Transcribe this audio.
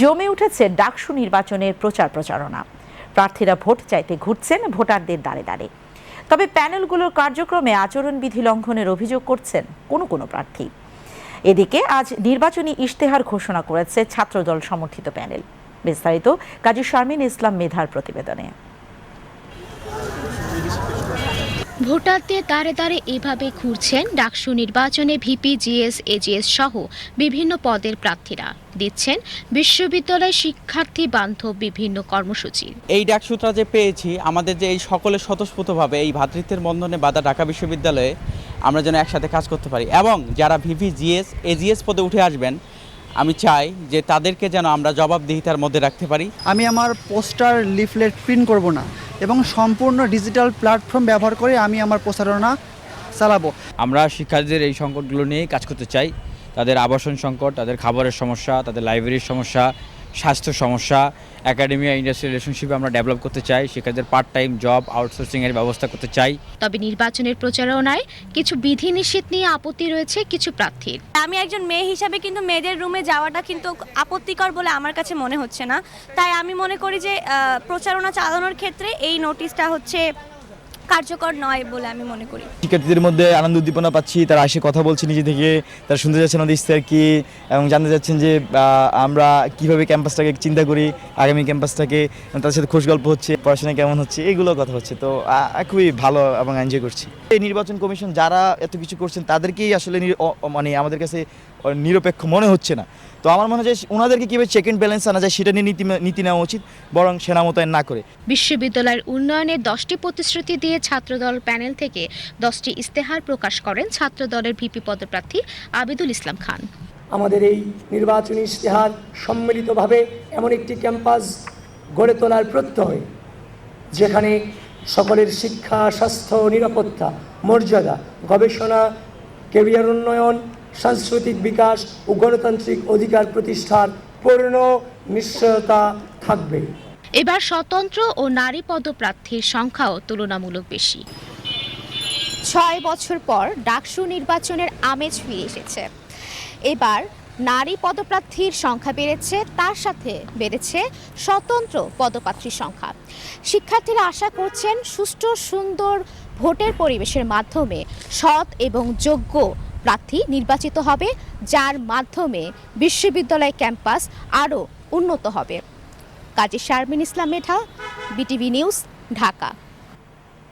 জমে উঠেছে ডাকসু নির্বাচনের প্রচার প্রচারণা। প্রার্থীরা ভোট চাইতে ঘুরছেন ভোটারদের দাঁড়ে দাঁড়ে। তবে প্যানেলগুলোর কার্যক্রমে আচরণবিধি লঙ্ঘনের অভিযোগ করছেন কোনো কোনো প্রার্থী। এদিকে আজ নির্বাচনী ইশতেহার ঘোষণা করেছে ছাত্রদল সমর্থিত প্যানেল। বিস্তারিত কাজী শারমিন ইসলাম মেধার প্রতিবেদনে। ভোটারদের দ্বারে দ্বারে এভাবে ঘুরছেন ডাকসু নির্বাচনে ভিপি জিএস এজিএস সহ বিভিন্ন পদের প্রার্থীরা। দিচ্ছেন বিশ্ববিদ্যালয় শিক্ষার্থী বান্ধব বিভিন্ন কর্মসূচি। এই ডাকসূত্রা যে পেয়েছি আমাদের যে এই সকলে স্বতঃস্ফূর্তভাবে এই ভ্রাতৃত্বের বন্ধনে বাধা ঢাকা বিশ্ববিদ্যালয়ে আমরা যেন একসাথে কাজ করতে পারি এবং যারা ভিভি জিএস এজিএস পদে উঠে আসবেন আমি চাই যে তাদেরকে যেন আমরা জবাবদিহিতার মধ্যে রাখতে পারি। আমি আমার পোস্টার লিফলেট প্রিন্ট করব না। এবং সম্পূর্ণ ডিজিটাল প্ল্যাটফর্ম ব্যবহার করে আমি আমার প্রচারণা চালাবো। আমরা শিক্ষার্থীদের এই সংকটগুলো নিয়েই কাজ করতে চাই। তাদের আবাসন সংকট, তাদের খাবারের সমস্যা, তাদের লাইব্রেরির সমস্যা স্বাস্থ্য সমস্যা একাডেমি ইন্ডাস্ট্রি রিলেশনশিপ আমরা ডেভেলপ করতে চাই শিক্ষার্থীদের পার্ট টাইম জব আউটসোর্সিংয়ের ব্যবস্থা করতে চাই। তবে নির্বাচনের প্রচারণায় কিছু বিধিনিষেধ নিয়ে আপত্তি রয়েছে কিছু প্রার্থীর। আমি একজন মেয়ে হিসাবে কিন্তু মেয়েদের রুমে যাওয়াটা কিন্তু আপত্তিকর বলে আমার কাছে মনে হচ্ছে না। তাই আমি মনে করি যে প্রচারণা চালানোর ক্ষেত্রে এই নোটিশটা হচ্ছে কার্যকর নয় বলে আমি মনে করি। শিক্ষার্থীদের মধ্যে আনন্দ উদ্দীপনা পাচ্ছি, তারা এসে কথা বলছে নিজে থেকে, তারা শুনতে যাচ্ছেন আমাদের ইস্তার কি এবং জানতে যাচ্ছেন যে আমরা কীভাবে ক্যাম্পাসটাকে চিন্তা করি, আগামী ক্যাম্পাসটাকে তাদের সাথে খোঁজ গল্প হচ্ছে, পড়াশোনা কেমন হচ্ছে, এগুলো কথা হচ্ছে। তো খুবই ভালো এবং এনজয় করছি। এই নির্বাচন কমিশন যারা এত কিছু করছেন, তাদেরকেই আসলে মানে আমাদের কাছে নিরপেক্ষ মনে হচ্ছে না। তো আমার মনে হয় ওনাদেরকে কীভাবে চেক অ্যান্ড ব্যালেন্স আনা যায় সেটা নিয়ে নীতি নীতি নেওয়া উচিত বরং সেনা মোতায়েন না করে। বিশ্ববিদ্যালয়ের উন্নয়নের দশটি প্রতিশ্রুতি দিয়ে ছাত্রদল প্যানেল থেকে দশটি ইস্তেহার প্রকাশ করেন ছাত্রদলের ভিপি পদপ্রার্থী আবিদুল ইসলাম খান। আমাদের এই নির্বাচনী ইশতেহার সম্মিলিতভাবে এমন একটি ক্যাম্পাস গড়ে তোলার প্রত্যয় যেখানে সকলের শিক্ষা স্বাস্থ্য নিরাপত্তা মর্যাদা গবেষণা কেরিয়ার উন্নয়ন সাংস্কৃতিক বিকাশ ও গণতান্ত্রিক অধিকার প্রতিষ্ঠার পূর্ণ নিশ্চয়তা থাকবে। এবার স্বতন্ত্র ও নারী পদপ্রার্থীর সংখ্যাও তুলনামূলক বেশি। ছয় বছর পর ডাকসু নির্বাচনের আমেজ ফিরে এসেছে। এবার নারী পদপ্রার্থীর সংখ্যা বেড়েছে তার সাথে বেড়েছে স্বতন্ত্র পদপ্রার্থীর সংখ্যা। শিক্ষার্থীরা আশা করছেন সুষ্ঠু সুন্দর ভোটের পরিবেশের মাধ্যমে সৎ এবং যোগ্য প্রার্থী নির্বাচিত হবে, যার মাধ্যমে বিশ্ববিদ্যালয় ক্যাম্পাস আরও উন্নত হবে। Kazi Sharmin Islam Medha, BTV news, Dhaka.